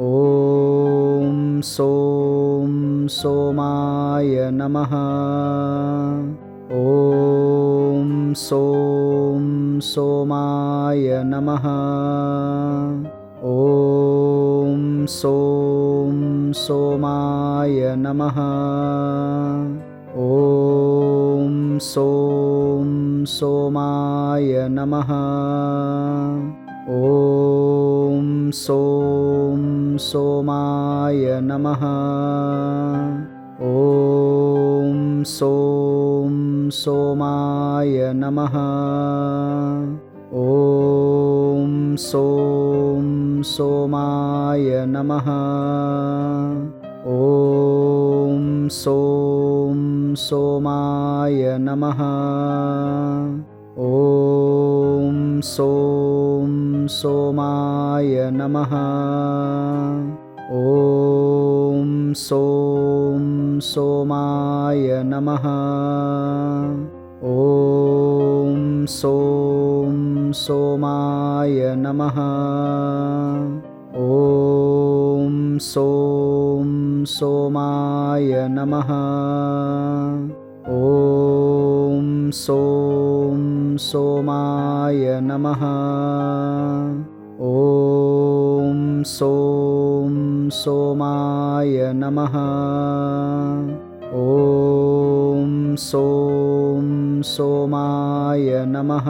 ॐ सों सोमाय नमः। ॐ सों सोमाय नमः। ॐ सों सोमाय नमः। ॐ सों सोमाय नमः। ॐ सों सोमाय नमः। ॐ सों सोमाय नमः। ॐ सों सोमाय नमः। ॐ सों सोमाय नमः। ॐ सों सोमाय नमः। ॐ सों सोमाय नमः। ॐ सों सोमाय नमः। ॐ सों सोमाय नमः। ॐ सों सोमाय नमः सों सोमाय नमः। ॐ सों सोमाय नमः।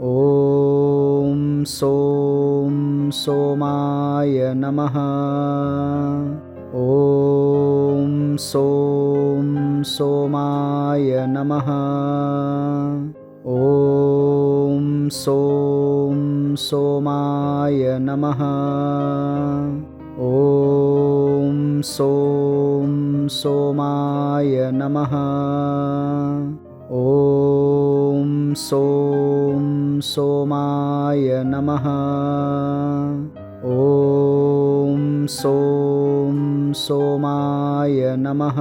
ॐ सों सोमाय नमः। ॐ सों सोमाय नमः। ॐ सों सोमाय नमः। ॐ सों सोमाय नमः। ॐ सों सोमाय नमः। ॐ सों सोमाय नमः।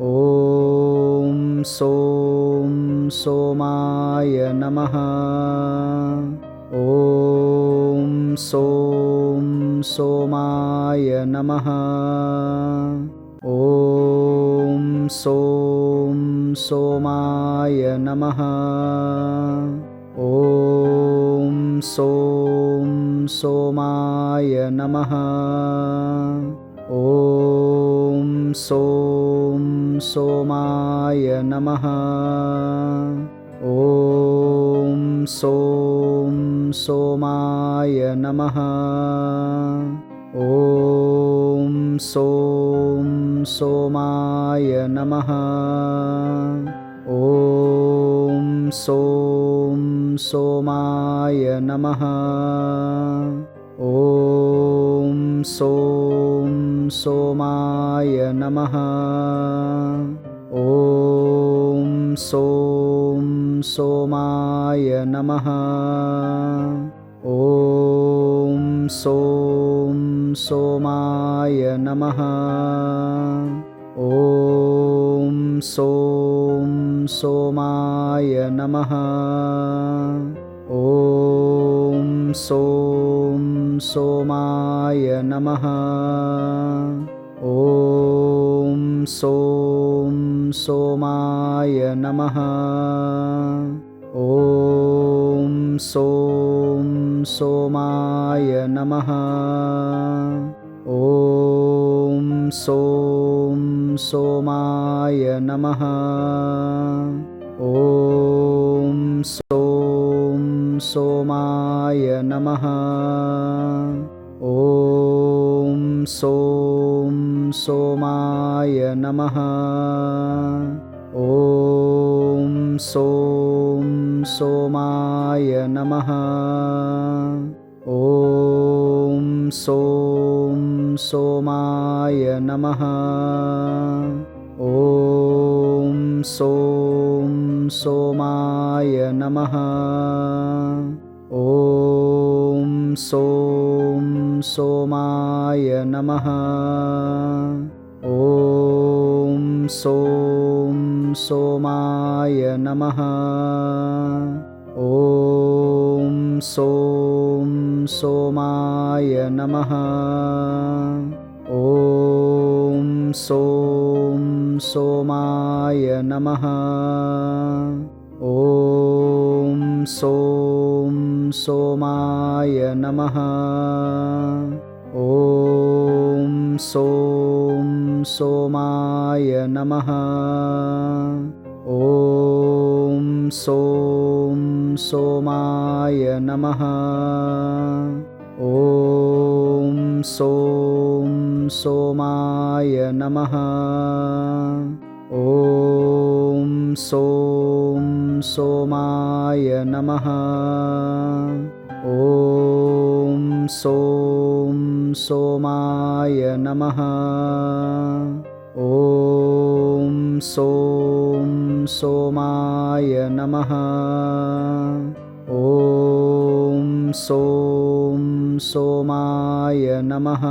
ॐ सों सोमाय नमः ॐ सों सोमाय नमः। ॐ सों सोमाय नमः। ॐ सों सोमाय नमः। ॐ सों सोमाय नमः। ॐ सों सोमाय नमः। ॐ सों सोमाय नमः। ॐ सों सोमाय नमः। ॐ सों सोमाय नमः। ॐ सों सोमाय नमः। ॐ सों सोमाय नमः। ॐ सों सोमाय नमः। ॐ सों सोमाय नमः। ॐ सों सोमाय नमः। ॐ सों सोमाय नमः। ॐ सों सोमाय नमः। ॐ सों सोमाय नमः। ॐ सों सोमाय नमः सों सोमाय नमः। ॐ सों सोमाय नमः। ॐ सों सोमाय नमः। ॐ सों सोमाय नमः। ॐ सों सोमाय नमः। ॐ सों सोमाय नमः। ॐ सों सोमाय नमः। ॐ सों सोमाय नमः। ॐ सों सोमाय नमः। ॐ सों सोमाय नमः। ॐ सों सोमाय नमः। ॐ सों सोमाय नमः। ॐ सों सोमाय नमः। ॐ सों सोमाय नमः। ॐ सों सोमाय नमः।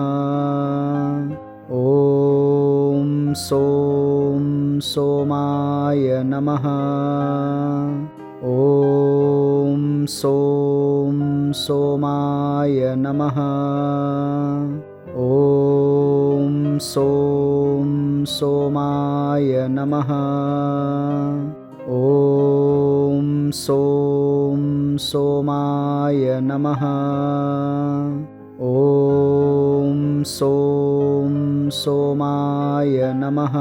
ॐ सों सोमाय नमः। ॐ सों सोमाय नमः नमः। ॐ सों सोमाय नमः। ॐ सों सोमाय नमः।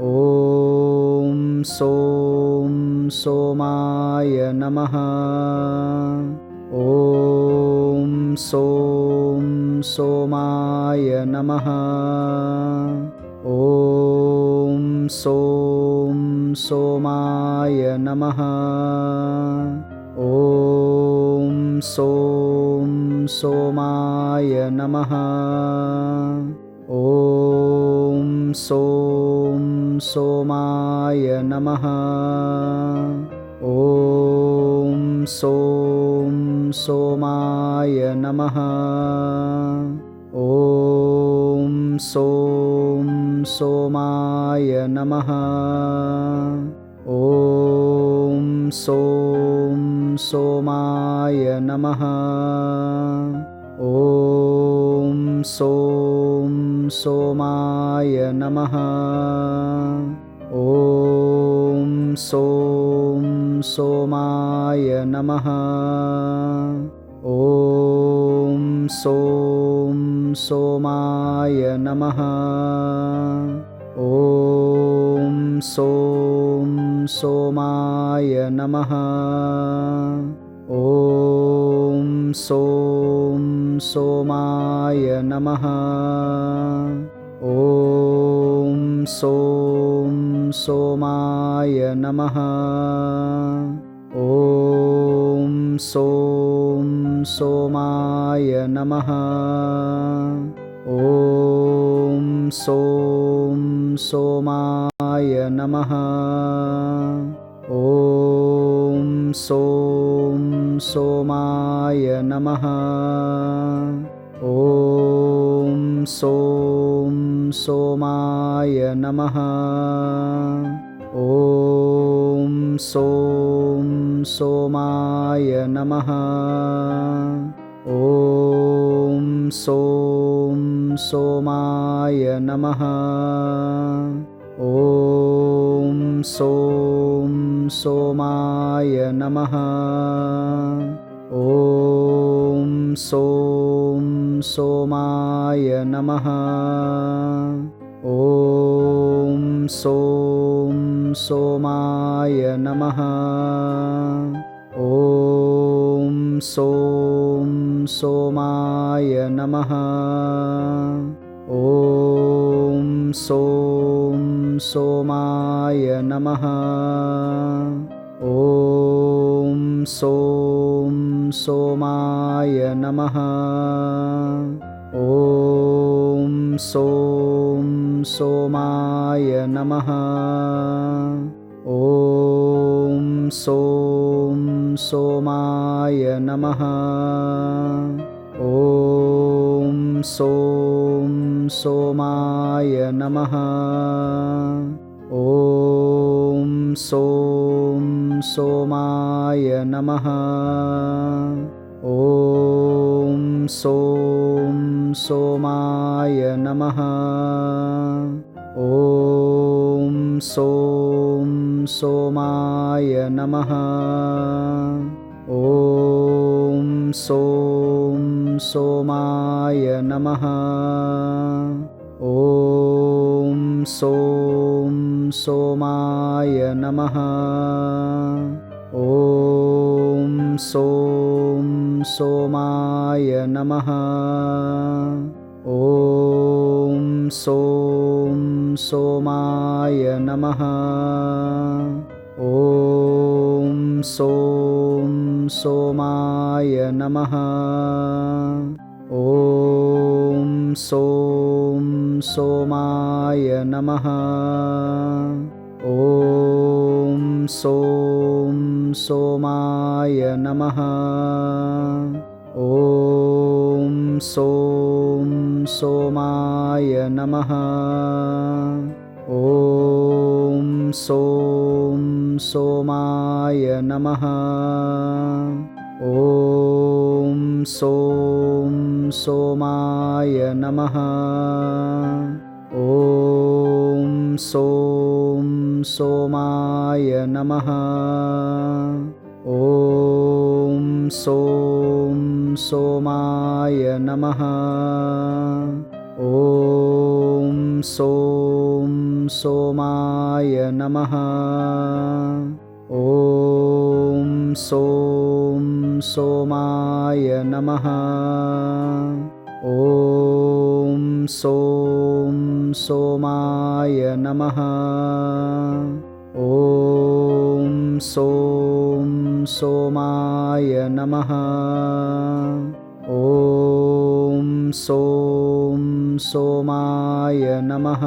ॐ सों सोमाय नमः। ॐ सों सोमाय नमः। ॐ सों सोमाय नमः। ॐ सों सोमाय नमः। ॐ सों सोमाय नमः। ॐ सों सोमाय नमः। ॐ सों सोमाय नमः। ॐ सों सोमाय नमः। ॐ सों सोमाय नमः। ॐ सों सोमाय नमः। ॐ सों सोमाय नमः। ॐ सों सोमाय नमः। ॐ सों सोमाय नमः। ॐ सों सोमाय नमः। ॐ सों सोमाय नमः। ॐ सों सोमाय नमः। ॐ सों सोमाय नमः। ॐ सों सोमाय नमः। ॐ सों सोमाय नमः। ॐ सों सोमाय नमः। ॐ सों सोमाय नमः। ॐ सों सोमाय नमः। ॐ सों सोमाय नमः। ॐ सों सोमाय नमः। ॐ सों सोमाय नमः। ॐ सों सोमाय नमः। ॐ सों सोमाय नमः। ॐ सों सोमाय नमः। ॐ सों सोमाय नमः। ॐ सों सोमाय नमः। ॐ सों सोमाय नमः। ॐ सों सोमाय नमः। ॐ सों सोमाय नमः। ॐ सों सोमाय नमः। ॐ सों सोमाय नमः। ॐ सों सोमाय नमः। ॐ सों सोमाय नमः। ॐ सों सोमाय नमः ॐ सों सोमाय नमः। ॐ सों सोमाय नमः। ॐ सों सोमाय नमः। ॐ सों सोमाय नमः। ॐ सों सोमाय नमः। ॐ सों सोमाय नमः। ॐ सों सोमाय नमः। ॐ सों सोमाय नमः। ॐ सों सोमाय नमः। ॐ सों सोमाय नमः। ॐ सों सोमाय नमः